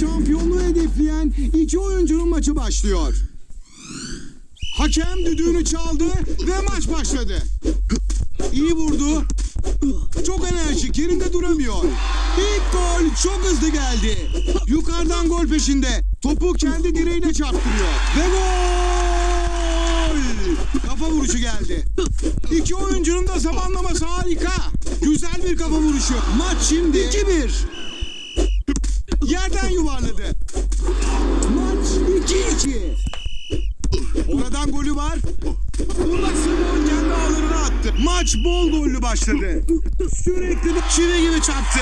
şampiyonluğu hedefleyen iki oyuncunun maçı başlıyor. Hakem düdüğünü çaldı ve maç başladı. İyi vurdu. Çok enerjik, yerinde duramıyor. İlk gol çok hızlı geldi. Yukarıdan gol peşinde. Topu kendi direğine çarptırıyor. Ve gol! Kafa vuruşu geldi. İki oyuncunun da zamanlaması harika. Güzel bir kafa vuruşu. Maç şimdi 2-1. Yerden yuvarladı. Maç 2-2. Oradan golü var. Burada Simon kendi ağlarına attı. Maç bol gollü başladı. Sürekli bir çivi gibi çarptı.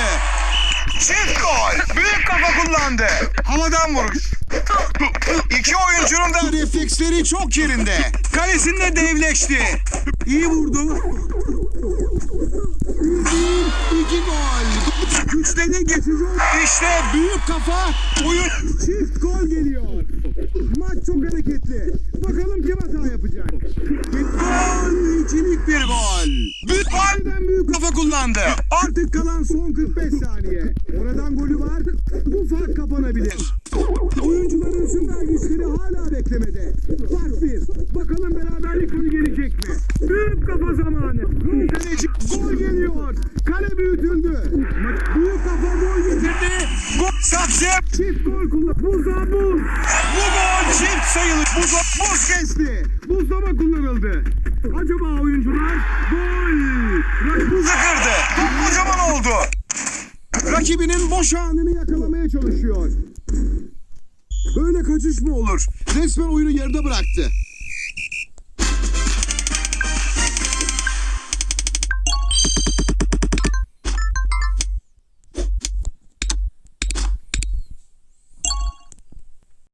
Çift gol. Büyük kafa kullandı. Havadan vuruş. İki oyuncunun da Refleksleri çok yerinde. Kalesinde devleşti. İyi vurdu. Gol. Güçleri geçici. İşte büyük kafa. Oyun. Çift gol geliyor. Maç çok hareketli. Bakalım kim hata yapacak. Gol. İkilik bir gol. Büyük golden büyük kafa kullandı. Artık kalan son 45 saniye. Oradan golü var. Bu fark kapanabilir. Oyuncuların süper güçleri hala beklemede. Fark bir. Bakalım beraberlik golü gelecek mi? Büyük kafa zamanı. Kaleci gol geliyor. Kale büyütüldü. Ma- Büyük kafa gol getirdi. gol saksı. Çift gol kullan. Buzda buz. Bu gol çift sayılır. Bu gol Buz kesti. Buzlama kullanıldı. Acaba oyuncular gol. Rak- Buz kırdı. Top kocaman oldu. Rakibinin boş anını yakalamaya çalışıyor. Böyle kaçış mı olur? Resmen oyunu yarıda bıraktı.